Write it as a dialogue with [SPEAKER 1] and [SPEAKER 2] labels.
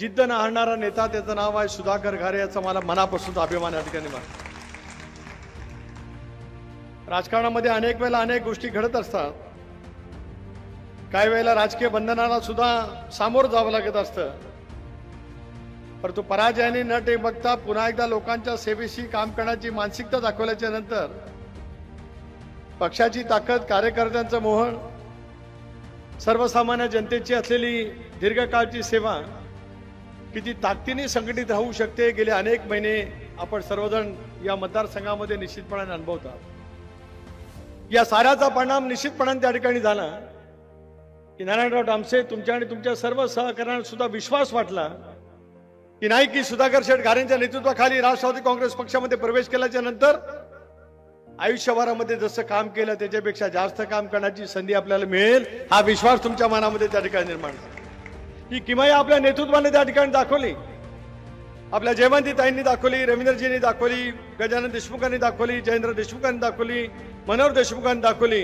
[SPEAKER 1] जिद्द न नेता त्याचं नाव आहे सुधाकर घारे याचा मला मनापासून अभिमान या ठिकाणी राजकारणामध्ये अनेक वेळेला अनेक गोष्टी घडत असतात. काही वेळेला राजकीय बंधनाला सुद्धा सामोरं जावं लागत असतं. परंतु पराजयाने न टे बघता पुन्हा एकदा लोकांच्या सेवेशी काम करण्याची मानसिकता दाखवल्याच्या नंतर पक्षाची ताकद कार्यकर्त्यांचं मोहन सर्वसामान्य जनतेची असलेली दीर्घकाळची सेवा किती ताकदीने संघटित राहू शकते. गेले अनेक महिने आपण सर्वजण या मतदारसंघामध्ये निश्चितपणाने अनुभवतात या साऱ्याचा परिणाम निश्चितपणाने त्या ठिकाणी झाला की नारायणराव डामसे तुमच्या आणि तुमच्या सर्व सहकार्यांना सुद्धा विश्वास वाटला की नाही की सुधाकर शेठ गारेंच्या नेतृत्वाखाली राष्ट्रवादी काँग्रेस पक्षामध्ये प्रवेश केल्याच्यानंतर आयुष्यभरामध्ये जसं काम केलं त्याच्यापेक्षा जास्त काम करण्याची संधी आपल्याला मिळेल. हा विश्वास तुमच्या मनामध्ये त्या ठिकाणी निर्माण झाला. ही किमया आपल्या नेतृत्वाने त्या ठिकाणी दाखवली. आपल्या जयवंतीताईंनी दाखवली रवींद्रजींनी दाखवली गजानन देशमुखांनी दाखवली जयेंद्र देशमुखांनी दाखवली मनोहर देशमुखांनी दाखवली.